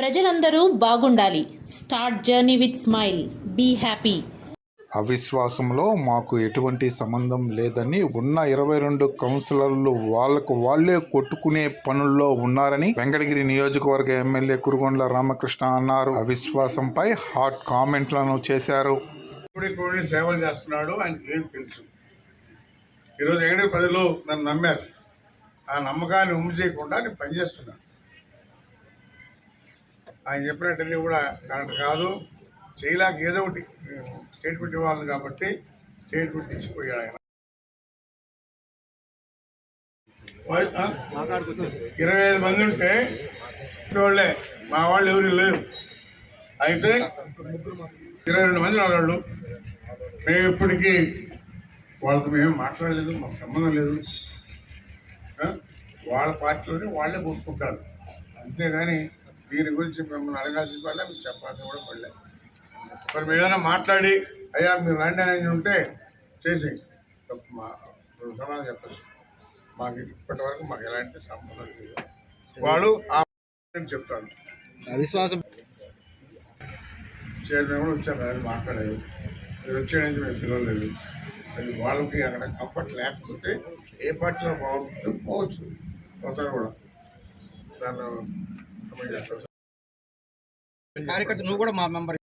ప్రజలందరూ బాగుండాలి. Start journey with smile. Be happy. అవిశ్వాసంలో మాకు ఎటువంటి సంబంధం లేదని ఉన్న ఇరవై రెండు కౌన్సిలర్లు వాళ్ళకు వాళ్ళే కొట్టుకునే పనుల్లో ఉన్నారని వెంకటగిరి నియోజకవర్గ ఎమ్మెల్యే కురుగొండ్ల రామకృష్ణ అన్నారు. అవిశ్వాసంపై హాట్ కామెంట్లను చేశారు. సేవలు చేస్తున్నాడు ఆయనకి ఏం తెలుసు. ఈరోజు ఎక్కడ ప్రజలు నన్ను నమ్మారు. ఆ నమ్మకాన్ని ఉమ్ము చేయకుండా నేను పనిచేస్తున్నాను. ఆయన చెప్పినట్టన్నీ కూడా కరెక్ట్ కాదు. చేయలేక ఏదో ఒకటి స్టేట్మెంట్ ఇవ్వాలి కాబట్టి స్టేట్మెంట్ ఇచ్చిపోయాడు ఆయన. ఇరవై ఐదు మంది ఉంటే వాళ్ళే మా వాళ్ళు ఎవరు లేరు. అయితే ఇరవై రెండు మంది వాళ్ళు మేము ఇప్పటికీ వాళ్ళకి మేము మాట్లాడలేదు మాకు సంబంధం లేదు. వాళ్ళ పార్టీలోనే వాళ్ళే కొట్టుకుంటారు అంతేగాని దీని గురించి మిమ్మల్ని అడగాల్సిన వాళ్ళే మీకు చెప్పాల్సిన కూడా పడలేదు మరి మీరు ఏదైనా మాట్లాడి అయ్యా మీరు రండి అనేది ఉంటే చేసి మా సమాధానం చెప్పచ్చు. మాకు ఇప్పటి వరకు మాకు ఎలాంటి సంబంధం లేదు. వాళ్ళు ఆ చెప్తాను అవిశ్వాసం. చైర్మన్ కూడా వచ్చారు ఆయన మాట్లాడారు. మీరు వచ్చే నుంచి మేము పిలవలేదు. మరి వాళ్ళకి అక్కడ కంఫర్ట్ లేకపోతే ఏ పార్టీలో బాగుంటుందో పోవచ్చు. పోతారు కూడా. దాన్ని కార్యకర్త నువ్వు కూడా మా మెంబర్